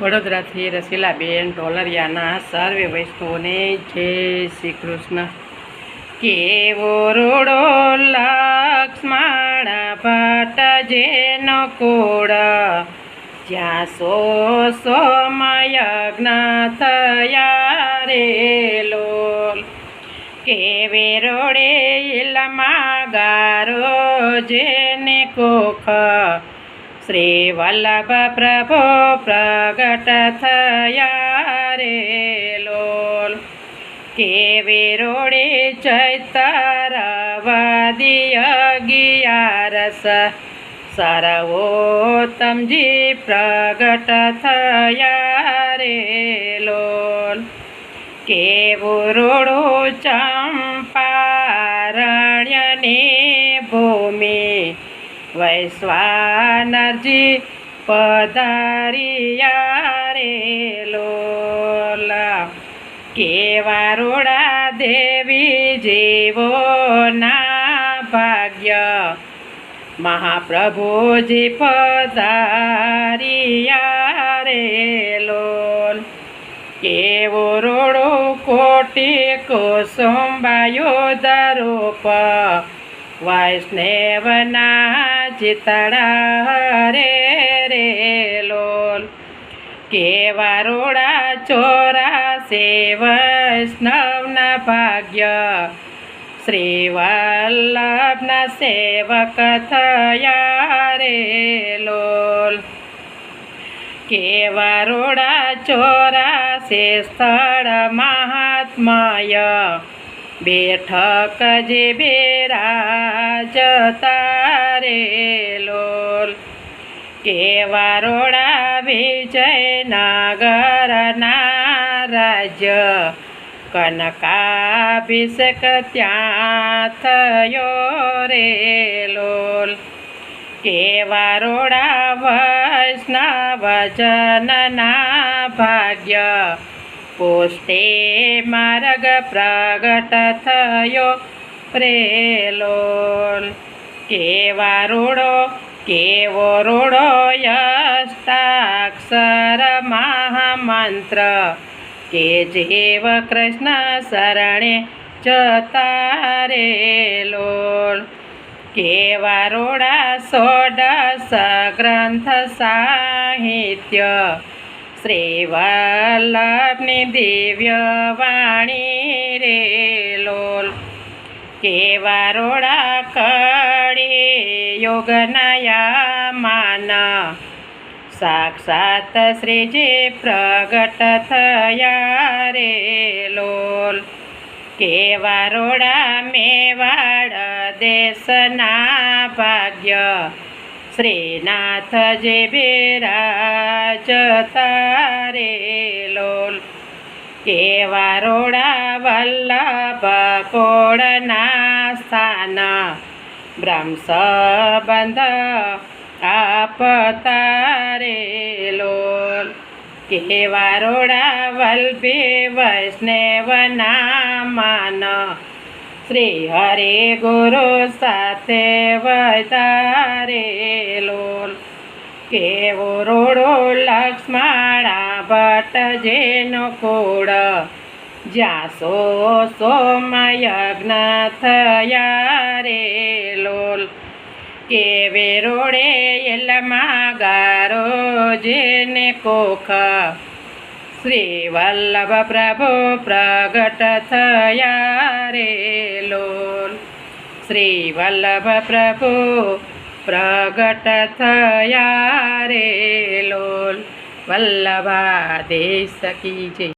વડોદરાથી રસીલાબેન ઢોલરિયાના સર્વે વૈષ્ણવોને જય શ્રી કૃષ્ણ. કેવો રોડો લક્ષ્મણા ભટ્ટ જેનો કોડ જ્યાં સો સોમયજ્ઞ થયા રે લોલ. કેવે રોડે લમા ગારો જેને કોખ શ્રી વલ્લભ પ્રભો પ્રગટ થયા રે લોલ કેવે રોડે ચૈતરવાદીય ગિયારસ સર્વોત્તમજી પ્રગટ થયા રે લોલ કેવું રોડું ચંપારણ્યની ભૂમિ વૈશ્વાનરજી પધારિયા રે લોલા. કેવા રોડા દેવી જીવો ના ભાગ્ય. મહાપ્રભુજી પધારિયા રે લોલ. કેવો રોડો કોટી કુસુંબાયો દરૂપ. વૈષ્ણવના ચિતડા રે રે લોલ. કેવા રોડા ચોરાસે વૈષ્ણવના ભાગ્ય. શ્રી વલ્લભના સેવક થયા રે લોલ. કેવા રોડા ચોરાસે સ્થળ મહાત્માય. બેઠક જે બેરાજતા રે લોલ. કેવા રોડા વિજયનગરના રાજ્ય કનકાભિષેક ત્યાં થયો રે લોલ. કેવા રોડા વૈષ્ણવ જનના ભાગ્ય. પુષ્ટે માર્ગ પ્રગટ થયો. પ્રેલોલ કેવા રૂડો, કેવો રૂડો યસ્તાક્ષર મહામંત્ર? કે જેવ કૃષ્ણ શરણે જતા રે લોલ? કેવા રોડા સોડસ ગ્રંથ સાહિત્ય? શ્રી વલ્લભની દિવ્ય વાણી રે લોલ. કેવા રોડા કડી યોગનયા માન સાક્ષાત શ્રીજી પ્રગટ થયા રે લોલ. કેવા મેવાડ દેશના ભાગ્ય. શ્રીનાથ જે બિરાજ તારે લોલ કેવા રોડા વલ્લભ કોળના સ્થાન બ્રહ્મ સંબંધ આપતારે લોલ કેવા રોડા વલ્ભી વૈષ્ણવના માન શ્રી હરે ગુરુ સાથે વધારે લોલ. કેવો રોડો લક્ષ્મણા ભટ્ટ જેનો કોડ જ્યાં સો સોમયજ્ઞ થયા રે લોલ. કેવે રોડે એલમાં ગારો જેને કોખ. શ્રી વલ્લભ પ્રભુ પ્રગટ થયા રે લોલ શ્રી વલ્લભ પ્રભુ પ્રગટ થયા રે લોલ વલ્લભા દેશ કી જય